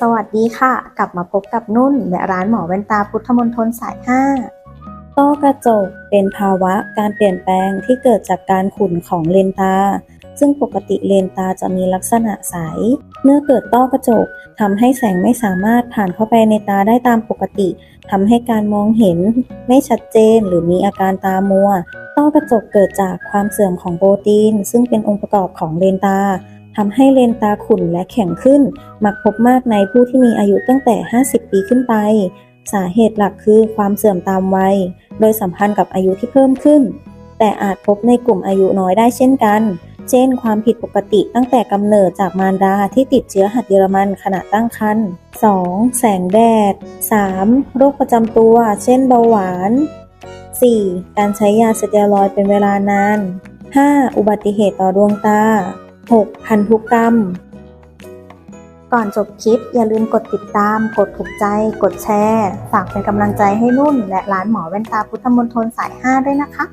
สวัสดีค่ะ กลับมาพบกับนุ่น และร้านหมอแว่นตาพุทธมณฑลสาย 5 ต้อกระจกเป็นภาวะการเปลี่ยนแปลงที่เกิดจากการขุ่นของเลนตา ซึ่งปกติเลนตาจะมีลักษณะใส เมื่อเกิดต้อกระจกทำให้แสงไม่สามารถผ่านเข้าไปในตาได้ตามปกติทำให้การมองเห็นไม่ชัดเจนหรือมีอาการตามัว ต้อกระจกเกิดจากความเสื่อมของโปรตีน ซึ่งเป็นองค์ประกอบของเลนตา ทำให้เลนตาขุ่นและแข็งขึ้น มักพบมากในผู้ที่มีอายุตั้งแต่ 50 ปีขึ้นไป สาเหตุหลักคือความเสื่อมตามวัย โดยสัมพันธ์กับอายุที่เพิ่มขึ้น แต่อาจพบในกลุ่มอายุน้อยได้เช่นกัน เช่น ความผิดปกติตั้งแต่กำเนิดจากมารดาที่ติดเชื้อหัดเยอรมันขณะตั้งครรภ์ 2. แสงแดด 3. โรคประจำตัว เช่น เบาหวาน 4. การใช้ยาสเตียรอยด์เป็นเวลานาน 5. อุบัติเหตุต่อดวงตา 6. พันธุกรรม ก่อนจบคลิปอย่าลืมกดติดตาม กดถูกใจ กดแชร์ ฝากเป็นกำลังใจให้นุ่น และร้านหมอแว่นตาพุทธมนทนสาย 5 ด้วยนะคะ